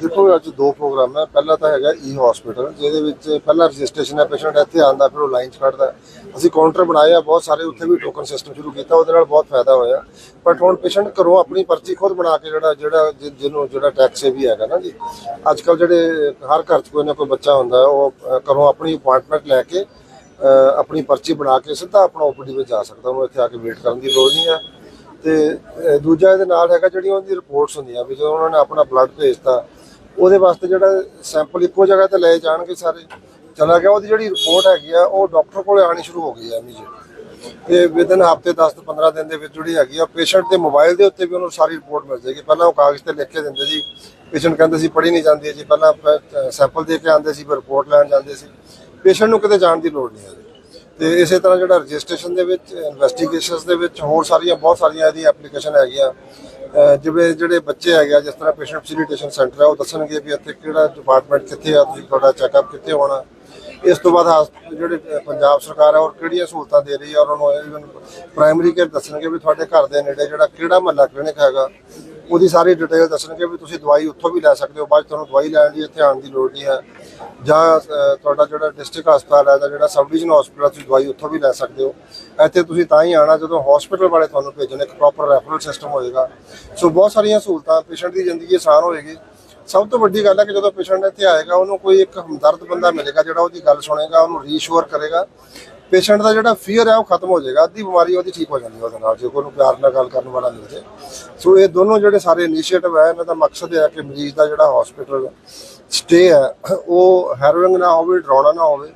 ਦੇਖੋ, ਅੱਜ ਦੋ ਪ੍ਰੋਗਰਾਮ ਹੈ। ਪਹਿਲਾ ਤਾਂ ਹੈਗਾ ਈ ਹਸਪੀਟਲ ਜਿਹਦੇ ਵਿੱਚ ਪਹਿਲਾ ਰਜਿਸਟ੍ਰੇਸ਼ਨ ਹੈ, ਪੇਸ਼ੈਂਟ ਇੱਥੇ ਆਉਂਦਾ, ਫਿਰ ਉਹ ਲਾਈਨ 'ਚ ਖੜਦਾ ਅਸੀਂ ਕਾਊਂਟਰ ਬਣਾਏ ਆ, ਬਹੁਤ ਸਾਰੇ ਉੱਥੇ ਵੀ ਟੋਕਨ ਸਿਸਟਮ ਸ਼ੁਰੂ ਕੀਤਾ, ਉਹਦੇ ਨਾਲ ਬਹੁਤ ਫਾਇਦਾ ਹੋਇਆ। ਬਟ ਹੁਣ ਪੇਸ਼ੈਂਟ ਘਰੋਂ ਆਪਣੀ ਪਰਚੀ ਖੁਦ ਬਣਾ ਕੇ ਜਿਹੜਾ ਜਿਹੜਾ ਜਿ- ਜਿਹਨੂੰ, ਜਿਹੜਾ ਟੈਕਸ ਵੀ ਹੈਗਾ ਨਾ ਜੀ। ਅੱਜ ਕੱਲ ਜਿਹੜੇ ਹਰ ਘਰ 'ਚ ਕੋਈ ਨਾ ਕੋਈ ਬੱਚਾ ਹੁੰਦਾ, ਉਹ ਘਰੋਂ ਆਪਣੀ ਅਪਾਇੰਟਮੈਂਟ ਲੈ ਕੇ ਆਪਣੀ ਪਰਚੀ ਬਣਾ ਕੇ ਸਿੱਧਾ ਆਪਣਾ ਓਪੀਡੀ ਵਿੱਚ ਜਾ ਸਕਦਾ। ਉਹਨੂੰ ਇੱਥੇ ਆ ਕੇ ਵੇਟ ਕਰਨ ਦੀ ਲੋੜ ਨਹੀਂ ਹੈ ਤੇ ਦੂਜਾ ਇਹਦੇ ਨਾਲ ਹੈਗਾ ਜਿਹੜੀਆਂ ਉਹਦੀ ਰਿਪੋਰਟਸ ਹੁੰਦੀਆਂ, ਵੀ ਜਦੋਂ ਉਹਨਾਂ ਨੇ ਆਪਣਾ ਬਲੱਡ ਭੇਜਤਾ ਉਹਦੇ ਵਾਸਤੇ ਜਿਹੜਾ ਸੈਂਪਲ ਇੱਕੋ ਜਗ੍ਹਾ ਤੇ ਲਏ ਜਾਣਗੇ ਸਾਰੇ। ਚਲਾ ਗਿਆ, ਉਹਦੀ ਜਿਹੜੀ ਰਿਪੋਰਟ ਹੈਗੀ ਆ, ਉਹ ਡਾਕਟਰ ਕੋਲੇ ਆਣੀ ਸ਼ੁਰੂ ਹੋ ਗਈ ਹੈ ਇਮੀਡੀਏਟ ਤੇ ਵਿਦਨ ਹਫ਼ਤੇ 10 ਤੋਂ 15 ਦਿਨ ਦੇ ਵਿੱਚ ਜਿਹੜੀ ਹੈਗੀ ਆ ਪੇਸ਼ੈਂਟ ਦੇ ਮੋਬਾਈਲ ਦੇ ਉੱਤੇ ਵੀ ਉਹਨੂੰ ਸਾਰੀ ਰਿਪੋਰਟ ਮਿਲ ਜਾਏਗੀ। ਪਹਿਲਾਂ ਉਹ ਕਾਗਜ਼ ਤੇ ਲਿਖ ਕੇ ਦਿੰਦੇ ਸੀ। ਪੇਸ਼ੈਂਟ ਕਹਿੰਦੇ ਸੀ, ਪੜ੍ਹੀ ਨਹੀਂ ਜਾਂਦੀ ਹੈ ਜੀ ਪਹਿਲਾਂ ਸੈਂਪਲ ਦੇ ਕੇ ਆਉਂਦੇ ਸੀ, ਫਿਰ ਰਿਪੋਰਟ ਲੈਣ ਜਾਂਦੇ ਸੀ। ਪੇਸ਼ੈਂਟ ਨੂੰ ਕਿਤੇ ਜਾਣ ਦੀ ਲੋੜ ਨਹੀਂ ਹੈ ਤੇ ਇਸੇ ਤਰ੍ਹਾਂ ਜਿਹੜਾ ਰਜਿਸਟ੍ਰੇਸ਼ਨ ਦੇ ਵਿੱਚ ਇਨਵੈਸਟੀਗੇਸ਼ਨਸ ਦੇ ਵਿੱਚ ਹੋਰ ਸਾਰੀਆਂ, ਬਹੁਤ ਸਾਰੀਆਂ ਇਹਦੀ ਐਪਲੀਕੇਸ਼ਨ ਹੈਗੀਆਂ। ਜਿਵੇਂ ਜਿਹੜੇ ਬੱਚੇ ਹੈਗੇ ਆ, ਜਿਸ ਤਰ੍ਹਾਂ ਪੇਸ਼ੈਂਟ ਫੈਸਿਲਿਟੇਸ਼ਨ ਸੈਂਟਰ ਹੈ ਉਹ ਦੱਸਣਗੇ ਵੀ ਇੱਥੇ ਕਿਹੜਾ ਡਿਪਾਰਟਮੈਂਟ ਕਿੱਥੇ ਆ, ਤੁਸੀਂ ਤੁਹਾਡਾ ਚੈੱਕਅਪ ਕਿੱਥੇ ਹੋਣਾ। ਇਸ ਤੋਂ ਬਾਅਦ ਹਸਪਤਾਲ ਜਿਹੜੇ ਪੰਜਾਬ ਸਰਕਾਰ ਹੈ ਔਰ ਕਿਹੜੀਆਂ ਸਹੂਲਤਾਂ ਦੇ ਰਹੀ ਹੈ ਔਰ ਉਹਨੂੰ ਇਵਨ ਪ੍ਰਾਇਮਰੀ ਕੇਅਰ ਦੱਸਣਗੇ ਵੀ ਤੁਹਾਡੇ ਘਰ ਦੇ ਨੇੜੇ ਜਿਹੜਾ ਕਿਹੜਾ ਮਹੱਲਾ ਕਲੀਨਿਕ ਹੈਗਾ ਉਹਦੀ ਸਾਰੀ ਡਿਟੇਲ ਦੱਸਣਗੇ ਵੀ ਤੁਸੀਂ ਦਵਾਈ ਉੱਥੋਂ ਵੀ ਲੈ ਸਕਦੇ ਹੋ, ਬਾਅਦ ਤੁਹਾਨੂੰ ਦਵਾਈ ਲੈਣ ਲਈ ਇੱਥੇ ਆਉਣ ਦੀ ਲੋੜ ਨਹੀਂ ਹੈ। ਜਾਂ ਤੁਹਾਡਾ ਜਿਹੜਾ ਡਿਸਟ੍ਰਿਕਟ ਹਸਪਤਾਲ ਹੈ ਜਾਂ ਜਿਹੜਾ ਸਬ ਡਿਵੀਜ਼ਨ ਹਸਪਤਾਲ ਤੁਸੀਂ ਦਵਾਈ ਉੱਥੋਂ ਵੀ ਲੈ ਸਕਦੇ ਹੋ। ਇੱਥੇ ਤੁਸੀਂ ਤਾਂ ਹੀ ਆਣਾ ਜਦੋਂ ਹਸਪੀਟਲ ਵਾਲੇ ਤੁਹਾਨੂੰ ਭੇਜਣ, ਇੱਕ ਪ੍ਰੋਪਰ ਰੈਫਰਲ ਸਿਸਟਮ ਹੋਏਗਾ। ਸੋ ਬਹੁਤ ਸਾਰੀਆਂ ਸਹੂਲਤਾਂ ਪੇਸ਼ੈਂਟ ਦੀ ਜ਼ਿੰਦਗੀ ਆਸਾਨ ਹੋਏਗੀ। ਸਭ ਤੋਂ ਵੱਡੀ ਗੱਲ ਹੈ ਕਿ ਜਦੋਂ ਪੇਸ਼ੈਂਟ ਇੱਥੇ ਆਏਗਾ, ਉਹਨੂੰ ਕੋਈ ਇੱਕ ਹਮਦਰਦ ਬੰਦਾ ਮਿਲੇਗਾ, ਜਿਹੜਾ ਉਹਦੀ ਗੱਲ ਸੁਣੇਗਾ, ਉਹਨੂੰ ਰੀਸ਼ੋਰ ਕਰੇਗਾ। ਪੇਸ਼ੈਂਟ ਦਾ ਜਿਹੜਾ ਫੀਅਰ ਹੈ ਉਹ ਖਤਮ ਹੋ ਜਾਏਗਾ, ਅੱਧੀ ਬਿਮਾਰੀ ਉਹਦੀ ਠੀਕ ਹੋ ਜਾਂਦੀ ਹੈ ਉਹਦੇ ਨਾਲ, ਜੇ ਕੋਈ ਨੂੰ ਪਿਆਰ ਨਾਲ ਗੱਲ ਕਰਨ ਵਾਲਾ ਮਿਲ ਜੇ ਸੋ ਇਹ ਦੋਨੋਂ ਜਿਹੜੇ ਸਾਰੇ ਇਨੀਸ਼ੀਏਟਿਵ ਹੈ, ਇਹਨਾਂ ਦਾ ਮਕਸਦ ਹੈ ਕਿ ਮਰੀਜ਼ ਦਾ ਜਿਹੜਾ ਹਸਪੀਟਲ ਸਟੇ ਹੈ, ਉਹ ਹੈਰੋਇੰਗ ਨਾ ਹੋਵੇ, ਡਰਾਉਣਾ ਨਾ ਹੋਵੇ,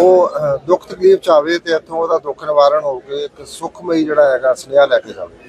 ਉਹ ਦੁੱਖ ਤਕਲੀਫ ਚ ਆਵੇ ਤੇ ਇੱਥੋਂ ਉਹਦਾ ਦੁੱਖ ਨਿਵਾਰਨ ਹੋ ਕੇ ਇੱਕ ਸੁਖਮਈ ਜਿਹੜਾ ਹੈਗਾ, ਸੁਨੇਹਾ ਲੈ ਕੇ ਜਾਵੇ।